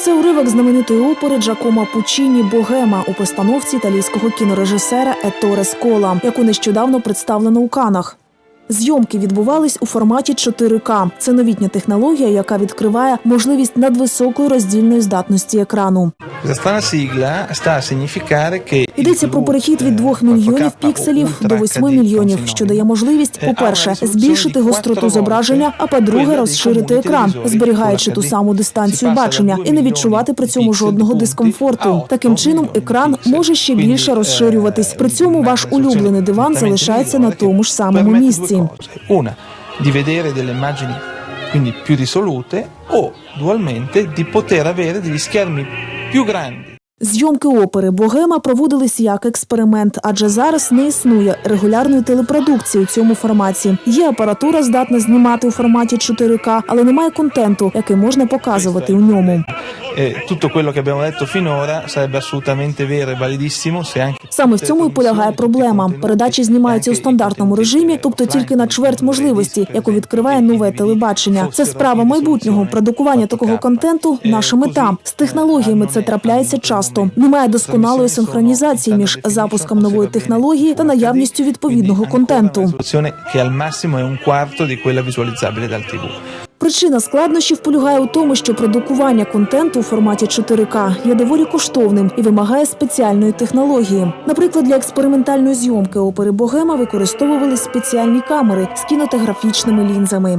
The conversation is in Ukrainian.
Це уривок знаменитої опери Джакома Пучіні Богема у постановці італійського кінорежисера Еторе Скола, яку нещодавно представлено у Канах. Зйомки відбувались у форматі 4К. Це новітня технологія, яка відкриває можливість надвисокої роздільної здатності екрану. Йдеться про перехід від 2 мільйонів пікселів до 8 мільйонів, що дає можливість, по-перше, збільшити гостроту зображення, а по-друге, розширити екран, зберігаючи ту саму дистанцію бачення і не відчувати при цьому жодного дискомфорту. Таким чином, екран може ще більше розширюватись. При цьому ваш улюблений диван залишається на тому ж самому місці. Una, di vedere delle immagini quindi più risolute o dualmente di poter avere degli schermi più grandi. Зйомки опери Богема проводились як експеримент, адже зараз не існує регулярної телепродукції у цьому форматі. Є апаратура, здатна знімати у форматі 4К, але немає контенту, який можна показувати у ньому. E tutto quello che abbiamo detto finora sarebbe assolutamente vero e validissimo se anche Саме в цьому і полягає проблема. Передачі знімаються у стандартному режимі, тобто тільки на чверть можливості, яку відкриває нове телебачення. Це справа майбутнього. Продукування такого контенту наша мета. З технологіями це трапляється часто. Немає досконалої синхронізації між запуском нової технології та наявністю відповідного контенту. risoluzione che al massimo è un quarto di quella visualizzabile dal TV. Причина складнощів полягає у тому, що продукування контенту у форматі 4К є доволі коштовним і вимагає спеціальної технології. Наприклад, для експериментальної зйомки опери Богема використовували спеціальні камери з кінотеграфічними лінзами.